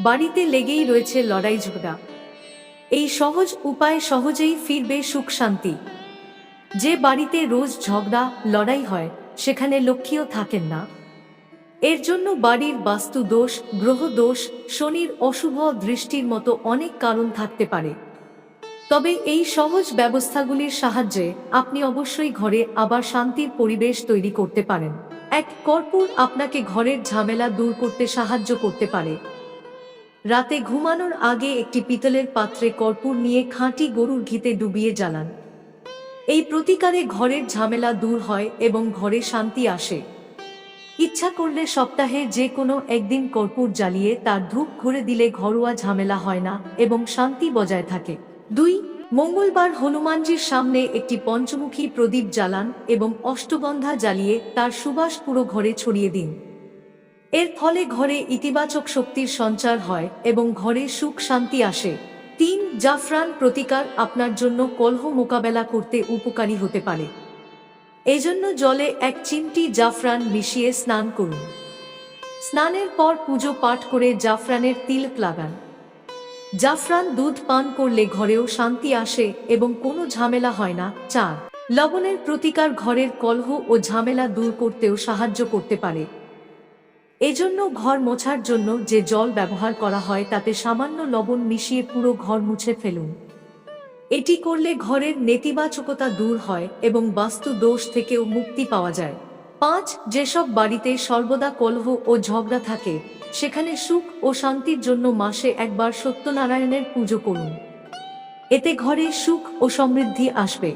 বাড়িতে লেগেই রয়েছে লড়াই ঝগড়া। এই সহজ উপায় সহজেই ফিরবে সুখ শান্তি। যে বাড়িতে রোজ ঝগড়া, লড়াই হয়, সেখানে লক্ষ্মীও থাকেন না। এর জন্য বাড়ির বাস্তু দোষ, গ্রহ দোষ, শনির অশুভ দৃষ্টির মতো অনেক কারণ থাকতে পারে। তবে এই সহজ ব্যবস্থাগুলির সাহায্যে আপনি অবশ্যই ঘরে আবার শান্তির পরিবেশ তৈরি করতে পারেন। এক কর্পূর আপনাকে ঘরের ঝামেলা দূর করতে সাহায্য করতে পারে। রাতে ঘুমানোর আগে একটি পিতলের পাত্রে কর্পূর নিয়ে খাঁটি গরুর ঘিতে ডুবিয়ে জ্বালান। এই প্রতিকারে ঘরের ঝামেলা দূর হয় এবং ঘরে শান্তি আসে। ইচ্ছা করলে সপ্তাহে যে কোনো একদিন কর্পূর জ্বালিয়ে তার ধূপ ঘুরে দিলে ঘরোয়া ঝামেলা হয় না এবং শান্তি বজায় থাকে। দুই, মঙ্গলবার হনুমানজির সামনে একটি পঞ্চমুখী প্রদীপ জ্বালান এবং অষ্টগন্ধা জ্বালিয়ে তার সুবাস পুরো ঘরে ছড়িয়ে দিন। এর ফলে ঘরে ইতিবাচক শক্তির সঞ্চার হয় এবং ঘরে সুখ শান্তি আসে। তিন, জাফরান প্রতিকার আপনার জন্য কলহ মোকাবেলা করতে উপকারী হতে পারে। এজন্য জলে এক চিমটি জাফরান মিশিয়ে স্নান করুন। স্নানের পর পুজো পাঠ করে জাফরানের তিলক লাগান। জাফরান দুধ পান করলে ঘরেও শান্তি আসে এবং কোনো ঝামেলা হয় না। চার, লবণের প্রতিকার ঘরের কলহ ও ঝামেলা দূর করতেও সাহায্য করতে পারে। এজন্য ঘর মোছার জন্য যে জল ব্যবহার করা হয় তাতে সামান্য লবণ মিশিয়ে পুরো ঘর মুছে ফেলুন। এটি করলে ঘরের নেতিবাচকতা দূর হয় এবং বাস্তু দোষ থেকেও মুক্তি পাওয়া যায়। পাঁচ, যেসব বাড়িতে সর্বদা কলহ ও ঝগড়া থাকে, সেখানে সুখ ও শান্তির জন্য মাসে একবার সত্যনারায়ণের পুজো করুন। এতে ঘরে সুখ ও সমৃদ্ধি আসবে।